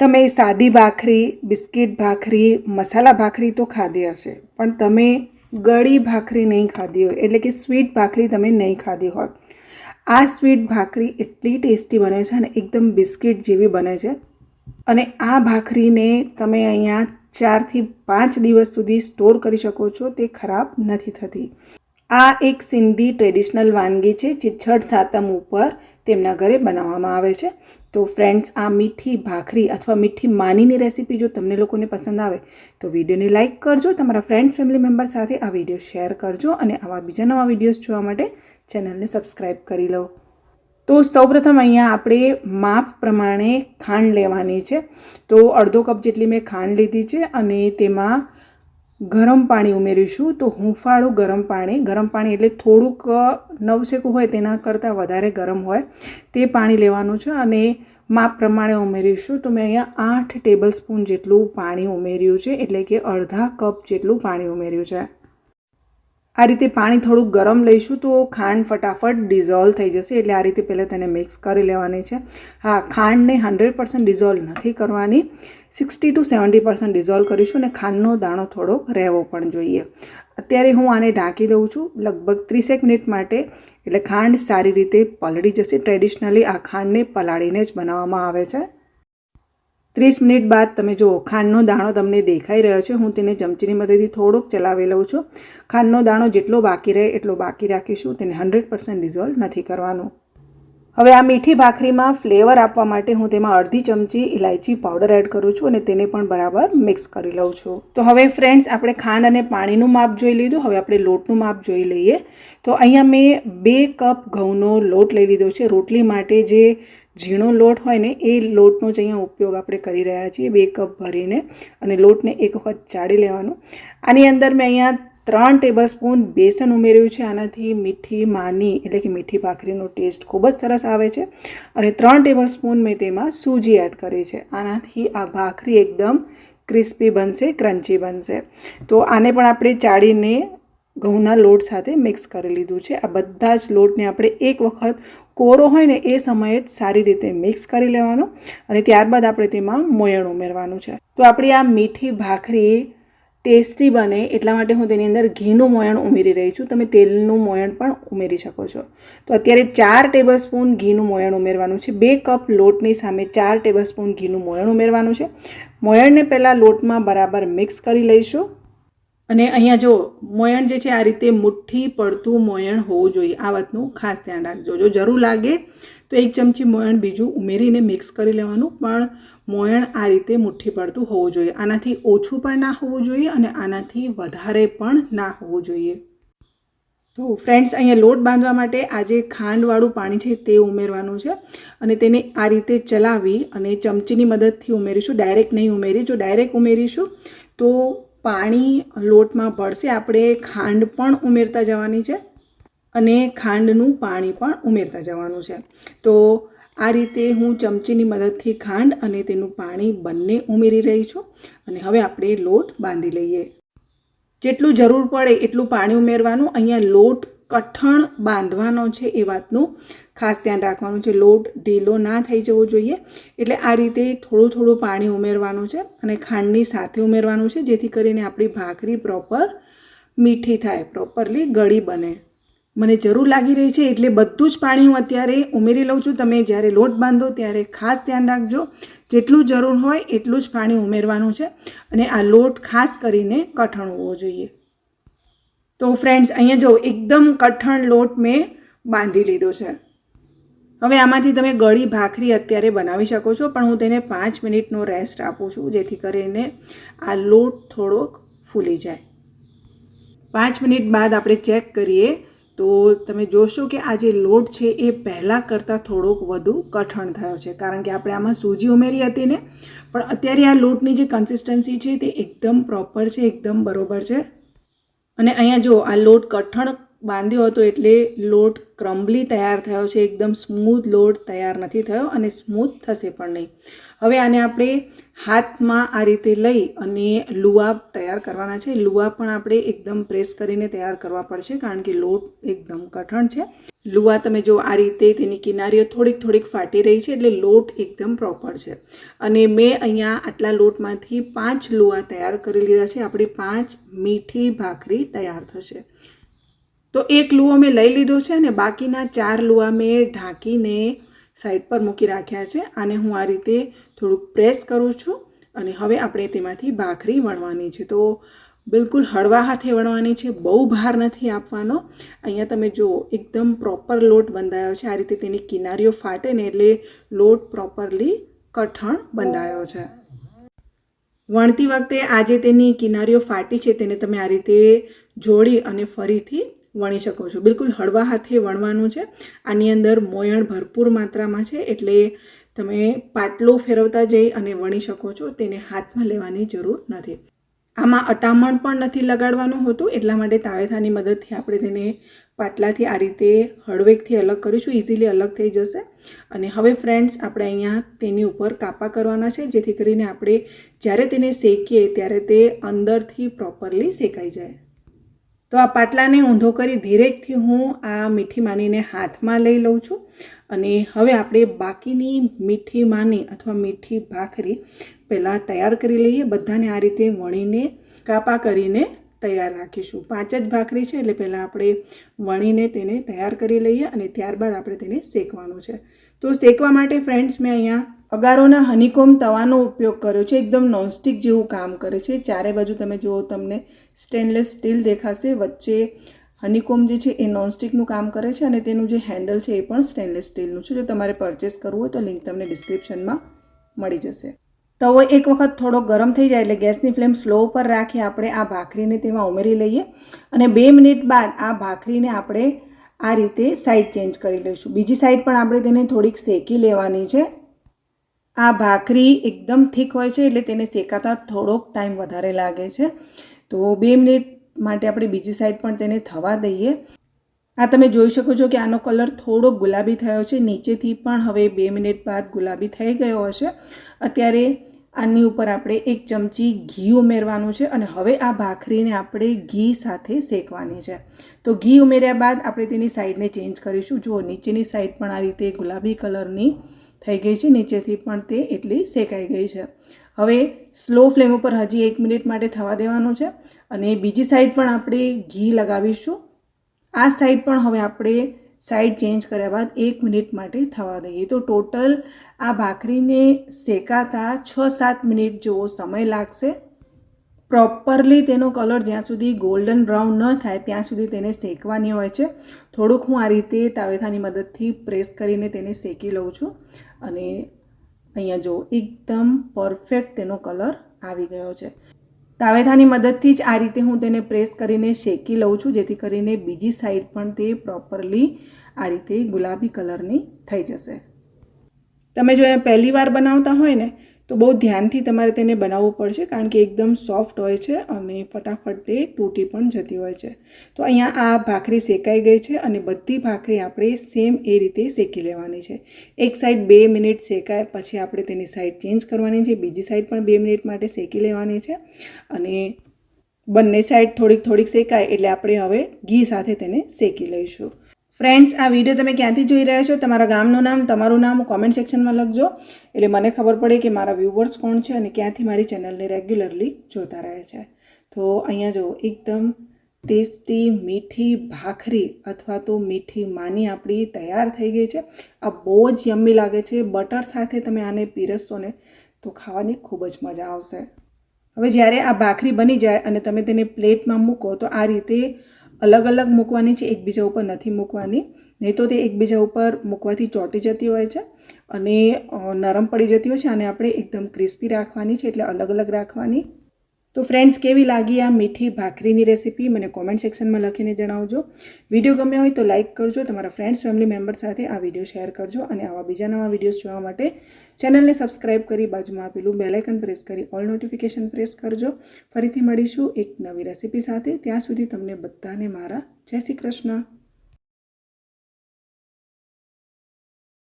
તમે સાદી ભાખરી, બિસ્કિટ ભાખરી, મસાલા ભાખરી તો ખાધી હશે, પણ તમે ગળી ભાખરી નહીં ખાધી હોય, એટલે કે સ્વીટ ભાખરી તમે નહીં ખાધી હોય આ સ્વીટ ભાખરી એટલી ટેસ્ટી બને છે અને એકદમ બિસ્કિટ જેવી બને છે. અને આ ભાખરીને તમે અહીંયા ચારથી પાંચ દિવસ સુધી સ્ટોર કરી શકો છો, તે ખરાબ નથી થતી. આ એક સિંધી ટ્રેડિશનલ વાનગી છે, જે છઠ સાતમ ઉપર તેમના ઘરે બનાવવામાં આવે છે. તો ફ્રેન્ડ્સ આ મીઠી ભાખરી અથવા મીઠી માનીની રેસીપી જો તમને લોકોને પસંદ આવે, તો વિડીયોને લાઇક કરજો, તમારા ફ્રેન્ડ્સ ફેમિલી મેમ્બર સાથે આ વીડિયો શેર કરજો અને આવા બીજા નવા વિડીયોઝ જોવા માટે ચેનલને સબસ્ક્રાઈબ કરી લો. તો સૌપ્રથમ અહીંયા આપણે માપ પ્રમાણે ખાંડ લેવાની છે. તો અડધો કપ જેટલી મેં ખાંડ લીધી છે અને તેમાં ગરમ પાણી ઉમેરીશું, તો હુંફાળું ગરમ પાણી ગરમ પાણી એટલે થોડુંક નવશેકું હોય તેના કરતાં વધારે ગરમ હોય, તે પાણી લેવાનું છે અને માપ પ્રમાણે ઉમેરીશું. તો મેં અહીંયા આઠ ટેબલ સ્પૂન જેટલું પાણી ઉમેર્યું છે, એટલે કે અડધા કપ જેટલું પાણી ઉમેર્યું છે. આ રીતે પાણી થોડુંક ગરમ લઈશું, તો ખાંડ ફટાફટ ડિઝોલ્વ થઈ જશે, એટલે આ રીતે પહેલાં તેને મિક્સ કરી લેવાની છે. હા, ખાંડને હંડ્રેડ પર્સન્ટ ડિઝોલ્વ નથી કરવાની. Sixty to seventy percent dissolve કરીશું અને ખાંડનો દાણો થોડોક રહેવો પણ જોઈએ. અત્યારે હું આને ઢાંકી દઉં છું લગભગ ત્રીસેક મિનિટ માટે, એટલે ખાંડ સારી રીતે પલળી જશે. ટ્રેડિશનલી આ ખાંડને પલાળીને જ બનાવવામાં આવે છે. ત્રીસ મિનિટ બાદ તમે જુઓ, ખાંડનો દાણો તમને દેખાઈ રહ્યો છે. હું તેને ચમચીની મદદથી થોડોક ચલાવી લઉં છું. ખાંડનો દાણો જેટલો બાકી રહે એટલો બાકી રાખીશું. તેને હંડ્રેડ પર્સન્ટ ડિઝોલ્વ નથી કરવાનું. હવે આ મીઠી ભાખરીમાં ફ્લેવર આપવા માટે હું તેમાં અડધી ચમચી ઇલાયચી પાવડર એડ કરું છું અને તેને પણ બરાબર મિક્સ કરી લઉં છું. તો હવે ફ્રેન્ડ્સ, આપણે ખાંડ અને પાણીનું માપ જોઈ લીધું. હવે આપણે લોટનું માપ જોઈ લઈએ. તો અહીંયા મેં બે કપ ઘઉંનો લોટ લઈ લીધો છે. રોટલી માટે જે ઝીણો લોટ હોય ને, એ લોટનો જ અહીંયા ઉપયોગ આપણે કરી રહ્યા છીએ. બે કપ ભરીને અને લોટને એક વખત ચાળી લેવાનું. આની અંદર મેં અહીંયા ત્રણ ટેબલ સ્પૂન બેસન ઉમેર્યું છે. આનાથી મીઠી માની એટલે કે મીઠી ભાખરીનો ટેસ્ટ ખૂબ જ સરસ આવે છે અને ત્રણ ટેબલ સ્પૂન મેં તેમાં સૂજી એડ કરી છે. આનાથી આ ભાખરી એકદમ ક્રિસ્પી બનશે, ક્રન્ચી બનશે. તો આને પણ આપણે ચાળીને ઘઉંના લોટ સાથે મિક્સ કરી લીધું છે. આ બધા જ લોટને આપણે એક વખત કોરો હોય ને એ સમયે જ સારી રીતે મિક્સ કરી લેવાનો અને ત્યારબાદ આપણે તેમાં મોયણ ઉમેરવાનું છે. તો આપણી આ મીઠી ભાખરી ટેસ્ટી બને એટલા માટે હું તેની અંદર ઘીનું મોયણ ઉમેરી રહી છું. તમે તેલનું મોયણ પણ ઉમેરી શકો છો. તો અત્યારે ચાર ટેબલ સ્પૂન ઘીનું મોયણ ઉમેરવાનું છે. બે કપ લોટની સામે ચાર ટેબલ સ્પૂન ઘીનું મોયણ ઉમેરવાનું છે. મોયણને પહેલાં લોટમાં બરાબર મિક્સ કરી લઈશું. અને અહીંયા જો મોયણ જે છે આ રીતે મુઠ્ઠી પડતું મોયણ હોવું જોઈએ. આ વાતનું ખાસ ધ્યાન રાખજો. જો જરૂર લાગે તો એક ચમચી મોયણ બીજું ઉમેરીને મિક્સ કરી લેવાનું. પણ મોયણ આ રીતે મુઠ્ઠી પડતું હોવું જોઈએ. આનાથી ઓછું પણ ના હોવું જોઈએ અને આનાથી વધારે પણ ના હોવું જોઈએ. તો ફ્રેન્ડ્સ અહીંયા લોટ બાંધવા માટે આજે ખાંડવાળું પાણી છે તે ઉમેરવાનું છે અને તેને આ રીતે ચલાવી અને ચમચીની મદદથી ઉમેરીશું. ડાયરેક્ટ નહીં ઉમેરી, જો ડાયરેક્ટ ઉમેરીશું, તો પાણી લોટમાં ભળશે. આપણે ખાંડ પણ ઉમેરતા જવાની છે. અને ખાંડનું પાણી પણ ઉમેરતા જવાનું છે. તો આ રીતે હું ચમચીની મદદથી ખાંડ અને તેનું પાણી બંને ઉમેરી રહી છું અને હવે આપણે લોટ બાંધી લઈએ. જેટલું જરૂર પડે એટલું પાણી ઉમેરવાનું. અહીંયા લોટ કઠણ બાંધવાનો છે એ વાતનું ખાસ ધ્યાન રાખવાનું છે. લોટ ઢીલો ના થઈ જવો જોઈએ. એટલે આ રીતે થોડું થોડું પાણી ઉમેરવાનું છે અને ખાંડની સાથે ઉમેરવાનું છે જેથી કરીને આપણી ભાખરી પ્રોપર મીઠી થાય પ્રોપરલી ગળી બને. મને જરૂર લાગી રહી છે એટલે બધું જ પાણી હું અત્યારે ઉમેરી લઉં છું. તમે જ્યારે લોટ બાંધો ત્યારે ખાસ ધ્યાન રાખજો. જેટલું જરૂર હોય એટલું જ પાણી ઉમેરવાનું છે અને આ લોટ ખાસ કરીને કઠણ હોવો જોઈએ. તો ફ્રેન્ડ્સ અહીંયા જો એકદમ કઠણ લોટ મેં બાંધી લીધો છે. હવે આમાંથી તમે ગળી ભાખરી અત્યારે બનાવી શકો છો, પણ હું તેને પાંચ મિનિટનો રેસ્ટ આપું છું, જેથી કરીને આ લોટ થોડોક ફૂલી જાય. પાંચ મિનિટ બાદ આપણે ચેક કરીએ તો તમે જોશો કે આ જે લોટ છે એ પહેલાં કરતાં થોડોક વધુ કઠણ થયો છે. કારણ કે આપણે આમાં સૂજી ઉમેરી હતી ને, પણ અત્યારે આ લોટની જે કન્સિસ્ટન્સી છે તે એકદમ પ્રોપર છે, એકદમ બરોબર છે. અને અહીંયા જો આ લોટ કઠણ બાંધ્યો હતો એટલે લોટ ક્રમ્બલી તૈયાર થયો છે, એકદમ સ્મૂથ લોટ તૈયાર નથી થયો અને સ્મૂથ થશે પણ નહીં. હવે આને આપણે હાથમાં આ રીતે લઈ અને લુઆ તૈયાર કરવાના છે. લુઆ પણ આપણે એકદમ પ્રેસ કરીને તૈયાર કરવા પડશે કારણ કે લોટ એકદમ કઠણ છે. લુઆ તમે જો આ રીતે તેની કિનારીઓ થોડીક થોડીક ફાટી રહી છે એટલે લોટ એકદમ પ્રોપર છે. અને મેં અહીંયા આટલા લોટમાંથી પાંચ લુઆ તૈયાર કરી લીધા છે. આપણી પાંચ મીઠી ભાખરી તૈયાર થશે. તો એક લુઓ મેં લઈ લીધો છે અને બાકીના ચાર લુઆ મેં ઢાંકીને સાઈડ પર મૂકી રાખ્યા છે. આને હું આ રીતે થોડુંક પ્રેસ કરું છું અને હવે આપણે તેમાંથી ભાખરી વણવાની છે. તો બિલકુલ હળવા હાથે વણવાની છે, બહુ ભાર નથી આપવાનો. અહીંયા તમે જુઓ, એકદમ પ્રોપર લોટ બંધાયો છે. આ રીતે તેની કિનારીઓ ફાટે ને એટલે લોટ પ્રોપરલી કઠણ બંધાયો છે. વણતી વખતે આજે તેની કિનારીઓ ફાટી છે, તેને તમે આ રીતે જોડી અને ફરીથી વણી શકો છો. બિલકુલ હળવા હાથે વણવાનું છે. આની અંદર મોયણ ભરપૂર માત્રામાં છે, એટલે તમે પાટલો ફેરવતા જઈ અને વણી શકો છો, તેને હાથમાં લેવાની જરૂર નથી. આમાં અટામણ પણ નથી લગાડવાનું હોતું, એટલા માટે તાવેથાની મદદથી આપણે તેને પાટલાથી આ રીતે હળવેકથી અલગ કરીશું ઇઝીલી અલગ થઈ જશે. અને હવે ફ્રેન્ડ્સ, આપણે અહીંયા તેની ઉપર કાપા કરવાના છે, જેથી કરીને આપણે જ્યારે તેને શેકીએ ત્યારે તે અંદરથી પ્રોપરલી શેકાઈ જાય. તો આ પાટલાને ઊંધો કરી ધીરેકથી હું આ મીઠી માનીને હાથમાં લઈ લઉં છું. અને હવે આપણે બાકીની મીઠી માની અથવા મીઠી ભાખરી પહેલાં તૈયાર કરી લઈએ. બધાને આ રીતે વણીને કાપા કરીને તૈયાર રાખીશું. પાંચ જ ભાખરી છે એટલે પહેલાં આપણે વણીને તેને તૈયાર કરી લઈએ અને ત્યારબાદ આપણે તેને શેકવાનું છે. તો શેકવા માટે ફ્રેન્ડ્સ મેં અહીંયા અગારોના હનીકોમ તવાનો ઉપયોગ કર્યો છે, એકદમ નોનસ્ટિક જેવું કામ કરે છે. ચારે બાજુ તમે જુઓ તમને સ્ટેનલેસ સ્ટીલ દેખાશે, વચ્ચે હનીકોમ જે છે એ નોનસ્ટિકનું કામ કરે છે અને તેનું જે હેન્ડલ છે એ પણ સ્ટેનલેસ સ્ટીલનું છે. જો તમારે પરચેસ કરવું હોય તો લિંક તમને ડિસ્ક્રિપ્શનમાં મળી જશે. તવો એક વખત થોડો ગરમ થઈ જાય એટલે ગેસની ફ્લેમ સ્લો પર રાખી આપણે આ ભાખરીને તેમાં ઉમેરી લઈએ અને બે મિનિટ બાદ આ ભાખરીને આપણે આ રીતે સાઈડ ચેન્જ કરી લઈશું. બીજી સાઈડ પણ આપણે તેને થોડીક શેકી લેવાની છે. આ ભાખરી એકદમ થીક હોય છે, એટલે તેને શેકાતા થોડોક ટાઈમ વધારે લાગે છે. તો બે મિનિટ માટે આપણે બીજી સાઈડ પણ તેને થવા દઈએ. આ તમે જોઈ શકો છો કે આનો કલર થોડો ગુલાબી થયો છે, નીચેથી પણ હવે બે મિનિટ બાદ ગુલાબી થઈ ગયો હશે. અત્યારે આની ઉપર આપણે એક ચમચી ઘી ઉમેરવાનું છે અને હવે આ ભાખરીને આપણે ઘી સાથે શેકવાની છે. તો ઘી ઉમેર્યા બાદ આપણે તેની સાઈડને ચેન્જ કરીશું. જુઓ, નીચેની સાઈડ પણ આ રીતે ગુલાબી કલરની થઈ ગઈ છે, નીચેથી પણ તે એટલી શેકાઈ ગઈ છે. હવે સ્લો ફ્લેમ ઉપર હજી એક મિનિટ માટે થવા દેવાનું છે અને બીજી સાઈડ પણ આપણે ઘી લગાવીશું. આ સાઈડ પણ હવે આપણે સાઈડ ચેન્જ કર્યા બાદ એક મિનિટ માટે થવા દઈએ. તો ટોટલ આ ભાખરીને શેકાતા છ સાત મિનિટ જેવો સમય લાગશે. પ્રોપરલી તેનો કલર જ્યાં સુધી ગોલ્ડન બ્રાઉન ન થાય ત્યાં સુધી તેને શેકવાની હોય છે. થોડુંક હું આ રીતે તાવેથાની મદદથી પ્રેસ કરીને તેને શેકી લઉં છું. અને અહીંયા જો એકદમ પરફેક્ટ તેનો કલર આવી ગયો છે. તાવેથાની મદદથી જ આ રીતે હું તેને પ્રેસ કરીને શેકી લઉં છું, જેથી કરીને બીજી સાઈડ પણ તે પ્રોપરલી આ રીતે ગુલાબી કલરની થઈ જશે. તમે જો એ પહેલી વાર બનાવતા હોય ને તો બહુ ધ્યાનથી તમારે તેને બનાવવું પડશે કારણ કે એકદમ સોફ્ટ હોય છે અને ફટાફટ તે તૂટી પણ જતી હોય છે. તો અહીંયા આ ભાખરી શેકાઈ ગઈ છે અને બધી ભાખરી આપણે સેમ એ રીતે શેકી લેવાની છે. એક સાઈડ બે મિનિટ શેકાય, પછી આપણે તેની સાઈડ ચેન્જ કરવાની છે. બીજી સાઈડ પણ બે મિનિટ માટે શેકી લેવાની છે અને બંને સાઈડ થોડીક થોડીક શેકાય એટલે આપણે હવે ઘી સાથે તેને શેકી લઈશું. ફ્રેન્ડ્સ આ વીડિયો તમે ક્યાંથી જોઈ રહ્યા છો? તમારા ગામનું નામ, તમારું નામ કોમેન્ટ સેક્શનમાં લખજો. એટલે મને ખબર પડે કે મારા વ્યૂવર્સ કોણ છે અને ક્યાંથી મારી ચેનલને રેગ્યુલરલી જોતા રહે છે. તો અહીંયા જો એકદમ ટેસ્ટી મીઠી ભાખરી અથવા તો મીઠી માની આપણી તૈયાર થઈ ગઈ છે. આ બહુ જ યમ્મી લાગે છે. બટર સાથે તમે આને પીરસશો ને તો ખાવાની ખૂબ જ મજા આવશે. હવે જ્યારે આ ભાખરી બની જાય અને તમે તેને પ્લેટમાં મૂકો, તો આ રીતે અલગ અલગ મૂકવાની છે, એકબીજા ઉપર નથી મૂકવાની. નહીં તો તે એકબીજા ઉપર મૂકવાથી ચોંટી જતી હોય છે અને નરમ પડી જતી હોય છે અને આપણે એકદમ ક્રિસ્પી રાખવાની છે, એટલે અલગ અલગ રાખવાની. તો ફ્રેન્ડ્સ કેવી લાગી આ મીઠી ભાખરીની રેસીપી મને કોમેન્ટ સેક્શનમાં લખીને જણાવજો. વીડિયો ગમ્યો હોય તો લાઇક કરજો, તમારા ફ્રેન્ડ્સ ફેમિલી મેમ્બર સાથે આ વીડિયો શેર કરજો અને આવા બીજા નવા વિડીયોઝ જોવા માટે ચેનલને સબસ્ક્રાઇબ કરી બાજુમાં આપેલું બેલાઇકન પ્રેસ કરી ઓલ નોટિફિકેશન પ્રેસ કરજો. ફરીથી મળીશું એક નવી રેસીપી સાથે. ત્યાં સુધી તમને બધાને મારા જય શ્રી કૃષ્ણ.